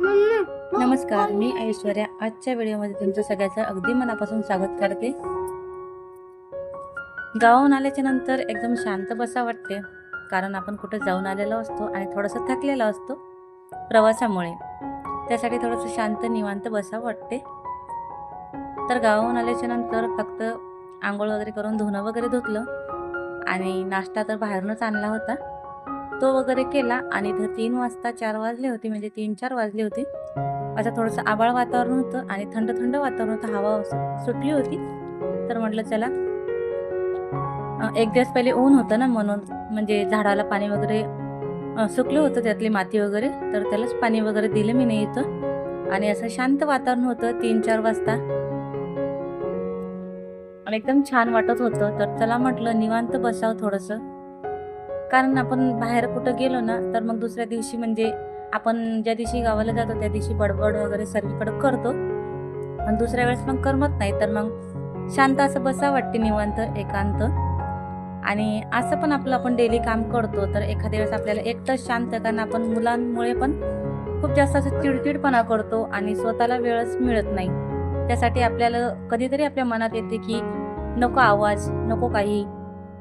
नमस्कार मी ऐश्वर्या. आजच्या व्हिडिओमध्ये तुमचं सगळ्याचं अगदी मनापासून स्वागत करते. गावाहून आल्याच्यानंतर एकदम शांत बसा वाटते कारण आपण कुठं जाऊन आलेलो असतो आणि थोडंसं थकलेलो असतो प्रवासामुळे. त्यासाठी थोडंसं शांत निवांत बसा वाटते. तर गावाहून आल्याच्यानंतर फक्त आंघोळ वगैरे करून धुणं वगैरे धुतलं आणि नाश्ता तर बाहेरूनच आणला होता. तो वगैरे केला आणि तीन वाजता चार वाजले होते म्हणजे तीन चार वाजले होते. असं थोडंसं आबाळ वातावरण होतं आणि थंड थंड वातावरण होतं. हवा सुटली होती. तर म्हटलं चला. एक दिवस पहिले ऊन होतं ना म्हणून म्हणजे झाडाला पाणी वगैरे सुकलं होतं त्यातली माती वगैरे. तर त्यालाच पाणी वगैरे दिलं मी नाही इथं. आणि असं शांत वातावरण होतं तीन चार वाजता. आणि एकदम छान वाटत होतं. तर चला म्हटलं निवांत बसावं थोडंसं. कारण आपण बाहेर कुठं गेलो ना तर मग दुसऱ्या दिवशी म्हणजे आपण ज्या दिवशी गावाला जातो त्या दिवशी बडबड वगैरे सर्वीकडे करतो. आणि दुसऱ्या वेळेस मग करमत नाही तर मग शांत असं बसा वाटते निवांत एकांत. आणि असं पण आपलं आपण डेली काम करतो तर एखाद्या वेळेस आपल्याला एकटंच शांत कारण आपण मुलांमुळे पण खूप जास्त असं चिडचिडपणा करतो आणि स्वतःला वेळच मिळत नाही. त्यासाठी आपल्याला कधीतरी आपल्या मनात येते की नको आवाज नको काही.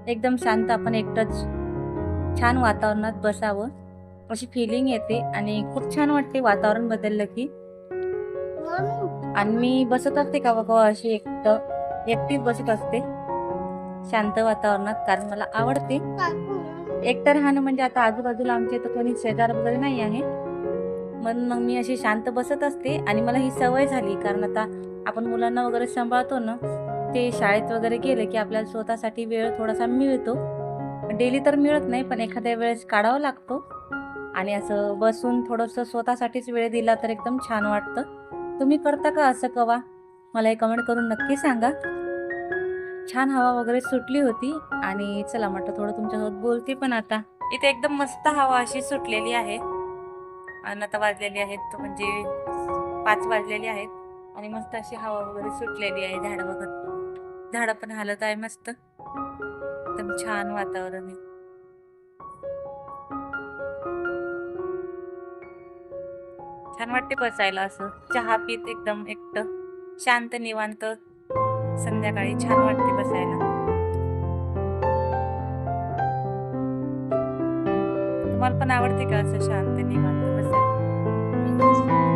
एकदम शांत आपण एकटंच छान वातावरणात बसावं अशी फिलिंग येते आणि खूप छान वाटते वातावरण बदललं की. आणि मी बसत असते का कवा अशी एकट एकटीच बसत असते. शांत वातावरणात कारण मला आवडते. एकटं राहणं म्हणजे आता आजूबाजूला आमच्या इथं कोणी शेजार वगैरे नाही आहे. म्हणून मग मी अशी शांत बसत असते आणि मला ही सवय झाली कारण आता आपण मुलांना वगैरे सांभाळतो ना ते शाळेत वगैरे गेले की आपल्याला स्वतःसाठी वेळ थोडासा मिळतो. डेली तर मिळत नाही पण एखाद्या वेळेस काढावा लागतो. आणि असं बसून थोडंसं स्वतःसाठीच वेळ दिला तर एकदम छान वाटतं. तुम्ही करता का असं कवा? मला हे कमेंट करून नक्की सांगा. छान हवा वगैरे सुटली होती आणि चला म्हटलं थोडं तुमच्यासोबत बोलते पण आता. इथे एकदम मस्त हवा अशी सुटलेली आहे. आणि आता वाजलेली आहेत म्हणजे पाच वाजलेली आहेत. आणि मस्त अशी हवा वगैरे सुटलेली आहे झाडं वगैरे झाडं पण हालत आहे मस्त. एकदम छान वातावरण आहे. छान वाटते बसायला असं. चहा पीत एकदम एकटं. शांत निवांत. संध्याकाळी छान वाटते बसायला. तुम्हाला पण आवडते का असं शांत निवांत बसायला?